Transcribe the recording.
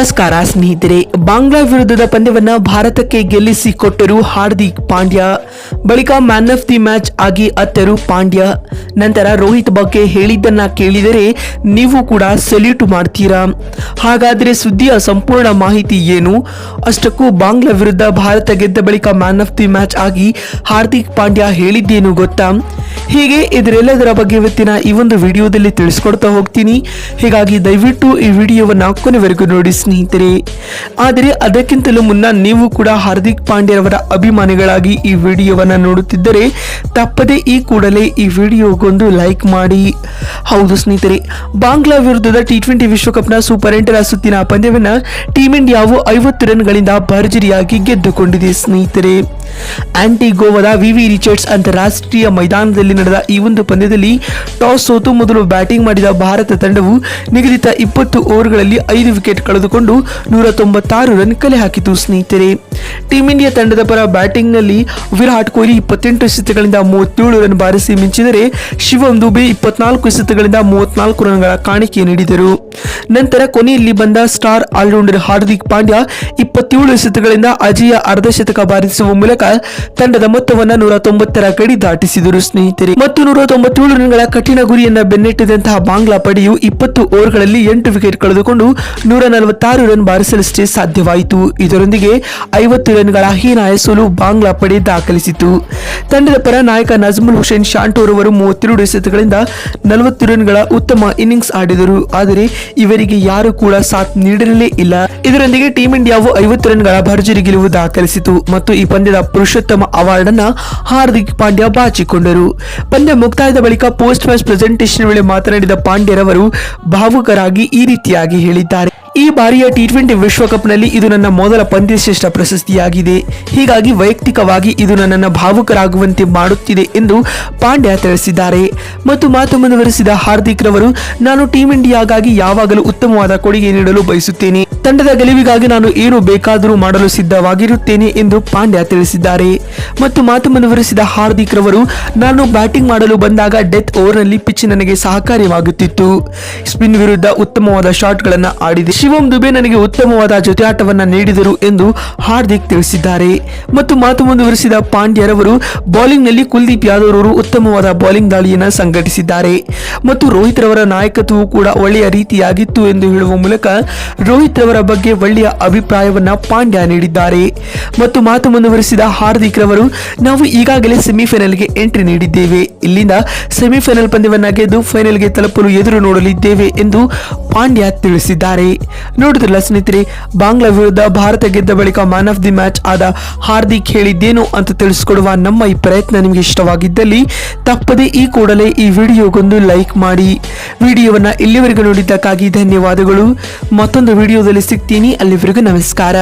ನಮಸ್ಕಾರ ಸ್ನೇಹಿತರೆ, ಬಾಂಗ್ಲಾ ವಿರುದ್ಧದ ಪಂದ್ಯವನ್ನು ಭಾರತಕ್ಕೆ ಗೆಲ್ಲಿಸಿ ಕೊಟ್ಟರು ಹಾರ್ದಿಕ್ ಪಾಂಡ್ಯ. ಬಳಿಕ ಮ್ಯಾನ್ ಆಫ್ ದಿ ಮ್ಯಾಚ್ ಆಗಿ ಅತ್ತರು ಪಾಂಡ್ಯ. ನಂತರ ರೋಹಿತ್ ಬಗ್ಗೆ ಹೇಳಿದ್ದನ್ನ ಕೇಳಿದರೆ ನೀವು ಕೂಡ ಸೆಲ್ಯೂಟ್ ಮಾಡ್ತೀರಾ? ಹಾಗಾದ್ರೆ ಸುದ್ದಿಯ ಸಂಪೂರ್ಣ ಮಾಹಿತಿ ಏನು? ಅಷ್ಟಕ್ಕೂ ಬಾಂಗ್ಲಾ ವಿರುದ್ಧ ಭಾರತ ಗೆದ್ದ ಬಳಿಕ ಮ್ಯಾನ್ ಆಫ್ ದಿ ಮ್ಯಾಚ್ ಆಗಿ ಹಾರ್ದಿಕ್ ಪಾಂಡ್ಯ ಹೇಳಿದ್ದೇನು ಗೊತ್ತಾ? ಹೀಗೆ ಇದರೆಲ್ಲದರ ಬಗ್ಗೆ ಇವತ್ತಿನ ಈ ಒಂದು ವಿಡಿಯೋದಲ್ಲಿ ತಿಳಿಸ್ಕೊಡ್ತಾ ಹೋಗ್ತೀನಿ. ಹೀಗಾಗಿ ದಯವಿಟ್ಟು ಈ ವಿಡಿಯೋವನ್ನು ಕೊನೆವರೆಗೂ ನೋಡಿ ಸ್ನೇಹಿತರೆ, ಆದರೆ ಅದಕ್ಕಿಂತಲೂ ಮುನ್ನ ನೀವು ಕೂಡ ಹಾರ್ದಿಕ್ ಪಾಂಡ್ಯರವರ ಅಭಿಮಾನಿಗಳಾಗಿ ಈ ವಿಡಿಯೋವನ್ನು ನೋಡುತ್ತಿದ್ದರೆ, ತಪ್ಪದೆ ಈ ಕೂಡಲೇ ಈ ವಿಡಿಯೋಗೊಂದು ಲೈಕ್ ಮಾಡಿ. ಹೌದು ಸ್ನೇಹಿತರೆ, ಬಾಂಗ್ಲಾ ವಿರುದ್ಧದ ಟಿ ಟ್ವೆಂಟಿ ವಿಶ್ವಕಪ್ನ ಸೂಪರ್ ಎಂಟರ ಸುತ್ತಿನ ಪಂದ್ಯವನ್ನು ಟೀಂ ಇಂಡಿಯಾವು ಐವತ್ತು ರನ್ಗಳಿಂದ ಭರ್ಜರಿಯಾಗಿ ಗೆದ್ದುಕೊಂಡಿದೆ ಸ್ನೇಹಿತರೆ. ಆಂಟಿಗೋವಾದ ವಿವಿ ರಿಚರ್ಡ್ಸ್ ಅಂತಾರಾಷ್ಟ್ರೀಯ ಮೈದಾನದಲ್ಲಿ ನಡೆದ ಈ ಒಂದು ಪಂದ್ಯದಲ್ಲಿ ಟಾಸ್ ಸೋತು ಮೊದಲು ಬ್ಯಾಟಿಂಗ್ ಮಾಡಿದ ಭಾರತ ತಂಡವು ನಿಗದಿತ ಇಪ್ಪತ್ತು ಓವರ್ಗಳಲ್ಲಿ ಐದು ವಿಕೆಟ್ ಕಳೆದುಕೊಂಡು ನೂರ ತೊಂಬತ್ತಾರು ರನ್ ಕಲೆ ಹಾಕಿತು, ಸ್ನೇಹಿತರೆ. ಟೀಂ ಇಂಡಿಯಾ ತಂಡದ ಪರ ಬ್ಯಾಟಿಂಗ್ನಲ್ಲಿ ವಿರಾಟ್ ಕೊಹ್ಲಿ ಇಪ್ಪತ್ತೆಂಟು ಎಸೆತಗಳಿಂದ ಮೂವತ್ತೇಳು ರನ್ ಬಾರಿಸಿ ಮಿಂಚಿದರೆ ಶಿವಂ ದುಬೆ ಇಪ್ಪತ್ನಾಲ್ಕು ಎಸೆತಗಳಿಂದ ಮೂವತ್ನಾಲ್ಕು ರನ್ಗಳ ಕಾಣಿಕೆ ನೀಡಿದರು. ನಂತರ ಕೊನೆಯಲ್ಲಿ ಬಂದ ಸ್ಟಾರ್ ಆಲ್ರೌಂಡರ್ ಹಾರ್ದಿಕ್ ಪಾಂಡ್ಯ ಇಪ್ಪತ್ತೇಳು ಎಸೆತಗಳಿಂದ ಅಜಯ ಅರ್ಧಶತಕ ಬಾರಿಸುವ ಮೂಲಕ ತಂಡದ ಮೊತ್ತವನ್ನು ನೂರ ತೊಂಬತ್ತರ ಗಡಿ ದಾಟಿಸಿದರು, ಸ್ನೇಹಿತರೆ. ಮತ್ತು ನೂರ ತೊಂಬತ್ತೇಳು ರನ್ಗಳ ಕಠಿಣ ಗುರಿಯನ್ನ ಬೆನ್ನಟ್ಟಿದಂತಹ ಬಾಂಗ್ಲಾ ಪಡೆಯು ಇಪ್ಪತ್ತು ಓವರ್ಗಳಲ್ಲಿ ಎಂಟು ವಿಕೆಟ್ ಕಳೆದುಕೊಂಡು ನೂರ ನಲವತ್ತಾರು ರನ್ ಬಾರಿಸಲಷ್ಟೇ ಸಾಧ್ಯವಾಯಿತು. ಇದರೊಂದಿಗೆ ಐವತ್ತು ರನ್ಗಳ ಹೀನಾಯ ಸೋಲು ಬಾಂಗ್ಲಾ ಪಡೆ ದಾಖಲಿಸಿತು. ತಂಡದ ಪರ ನಾಯಕ ನಜ್ಮುಲ್ ಹುಸೇನ್ ಶಾಂಟೋರ್ ಅವರು ಮೂವತ್ತೆರಡು ಎಸೆತಗಳಿಂದ ನಲವತ್ತು ರನ್ಗಳ ಉತ್ತಮ ಇನ್ನಿಂಗ್ಸ್ ಆಡಿದರು. ಆದರೆ ಇವರಿಗೆ ಯಾರು ಕೂಡ ಸಾಥ್ ನೀಡಿರಲೇ ಇಲ್ಲ. ಇದರೊಂದಿಗೆ ಟೀಂ ಇಂಡಿಯಾವು ಐವತ್ತು ರನ್ಗಳ ಭರ್ಜರಿ ಗೆಲುವು ದಾಖಲಿಸಿತು. ಮತ್ತು ಈ ಪಂದ್ಯದ ಪುರುಷೋತ್ತಮ ಅವಾರ್ಡ್ ಅನ್ನ ಹಾರ್ದಿಕ್ ಪಾಂಡ್ಯ ಬಾಚಿಕೊಂಡರು. ಪಂದ್ಯ ಮುಕ್ತಾಯದ ಬಳಿಕ ಪೋಸ್ಟ್ ಮ್ಯಾಚ್ ಪ್ರೆಸೆಂಟೇಷನ್ ವೇಳೆ ಮಾತನಾಡಿದ ಪಾಂಡ್ಯರವರು ಭಾವುಕರಾಗಿ ಈ ರೀತಿಯಾಗಿ ಹೇಳಿದ್ದಾರೆ. ಈ ಬಾರಿಯ ಟಿ ಟ್ವೆಂಟಿ ವಿಶ್ವಕಪ್ನಲ್ಲಿ ಇದು ನನ್ನ ಮೊದಲ ಪಂದ್ಯಶ್ರೇಷ್ಠ ಪ್ರಶಸ್ತಿಯಾಗಿದೆ. ಹೀಗಾಗಿ ವೈಯಕ್ತಿಕವಾಗಿ ಇದು ನನ್ನನ್ನು ಭಾವುಕರಾಗುವಂತೆ ಮಾಡುತ್ತಿದೆ ಎಂದು ಪಾಂಡ್ಯ ತಿಳಿಸಿದ್ದಾರೆ. ಮತ್ತು ಮಾತು ಮುಂದುವರೆಸಿದ ಹಾರ್ದಿಕ್ ರವರು ನಾನು ಟೀಂ ಇಂಡಿಯಾಗಾಗಿ ಯಾವಾಗಲೂ ಉತ್ತಮವಾದ ಕೊಡುಗೆ ನೀಡಲು ಬಯಸುತ್ತೇನೆ. ತಂಡದ ಗೆಲುವಿಗಾಗಿ ನಾನು ಏನು ಬೇಕಾದರೂ ಮಾಡಲು ಸಿದ್ಧವಾಗಿರುತ್ತೇನೆ ಎಂದು ಪಾಂಡ್ಯ ತಿಳಿಸಿದ್ದಾರೆ. ಮತ್ತು ಮಾತು ಮುಂದುವರೆಸಿದ ಹಾರ್ದಿಕ್ ರವರು, ನಾನು ಬ್ಯಾಟಿಂಗ್ ಮಾಡಲು ಬಂದಾಗ ಡೆತ್ ಓವರ್ನಲ್ಲಿ ಪಿಚ್ ನನಗೆ ಸಹಕಾರಿಯಾಗುತ್ತಿತ್ತು. ಸ್ಪಿನ್ ವಿರುದ್ಧ ಉತ್ತಮವಾದ ಶಾಟ್ಗಳನ್ನು ಆಡಿದೆ. ಶಿವಂ ದುಬೆ ನನಗೆ ಉತ್ತಮವಾದ ಜೊತೆಯಾಟವನ್ನು ನೀಡಿದರು ಎಂದು ಹಾರ್ದಿಕ್ ತಿಳಿಸಿದ್ದಾರೆ. ಮತ್ತು ಮಾತು ಮುಂದುವರೆಸಿದ ಪಾಂಡ್ಯರವರು ಬೌಲಿಂಗ್ನಲ್ಲಿ ಕುಲ್ದೀಪ್ ಯಾದವ್ ಅವರು ಉತ್ತಮವಾದ ಬೌಲಿಂಗ್ ದಾಳಿಯನ್ನು ಸಂಘಟಿಸಿದ್ದಾರೆ. ಮತ್ತು ರೋಹಿತ್ ರವರ ನಾಯಕತ್ವವು ಕೂಡ ಒಳ್ಳೆಯ ರೀತಿಯಾಗಿತ್ತು ಎಂದು ಹೇಳುವ ಮೂಲಕ ರೋಹಿತ್ ರವರ ಬಗ್ಗೆ ಒಳ್ಳೆಯ ಅಭಿಪ್ರಾಯವನ್ನ ಪಾಂಡ್ಯ ನೀಡಿದ್ದಾರೆ. ಮತ್ತು ಮಾತು ಮುಂದುವರಿಸಿದ ಹಾರ್ದಿಕ್ ರವರು, ನಾವು ಈಗಾಗಲೇ ಸೆಮಿಫೈನಲ್ಗೆ ಎಂಟ್ರಿ ನೀಡಿದ್ದೇವೆ. ಇಲ್ಲಿಂದ ಸೆಮಿಫೈನಲ್ ಪಂದ್ಯವನ್ನ ಗೆದ್ದು ಫೈನಲ್ಗೆ ತಲುಪಲು ಎದುರು ನೋಡಲಿದ್ದೇವೆ ಎಂದು ಪಾಂಡ್ಯ ತಿಳಿಸಿದ್ದಾರೆ. ನೋಡಿದ್ರಲ್ಲ ಸ್ನೇಹಿತರೆ, ಬಾಂಗ್ಲಾ ವಿರುದ್ಧ ಭಾರತ ಗೆದ್ದ ಬಳಿಕ ಮ್ಯಾನ್ ಆಫ್ ದಿ ಮ್ಯಾಚ್ ಆದ ಹಾರ್ದಿಕ್ ಹೇಳಿದ್ದೇನು ಅಂತ ತಿಳಿಸಿಕೊಡುವ ನಮ್ಮ ಈ ಪ್ರಯತ್ನ ನಿಮಗೆ ಇಷ್ಟವಾಗಿದ್ದಲ್ಲಿ ತಪ್ಪದೆ ಈ ಕೂಡಲೇ ಈ ವಿಡಿಯೋಗೊಂದು ಲೈಕ್ ಮಾಡಿ. ವಿಡಿಯೋವನ್ನ ಇಲ್ಲಿವರೆಗೂ ನೋಡಿದ್ದಕ್ಕಾಗಿ ಧನ್ಯವಾದಗಳು. ಮತ್ತೊಂದು ವಿಡಿಯೋದಲ್ಲಿ ಸಿಗ್ತೀನಿ ಅಲ್ಲಿವರೆಗೂ ನಮಸ್ಕಾರ.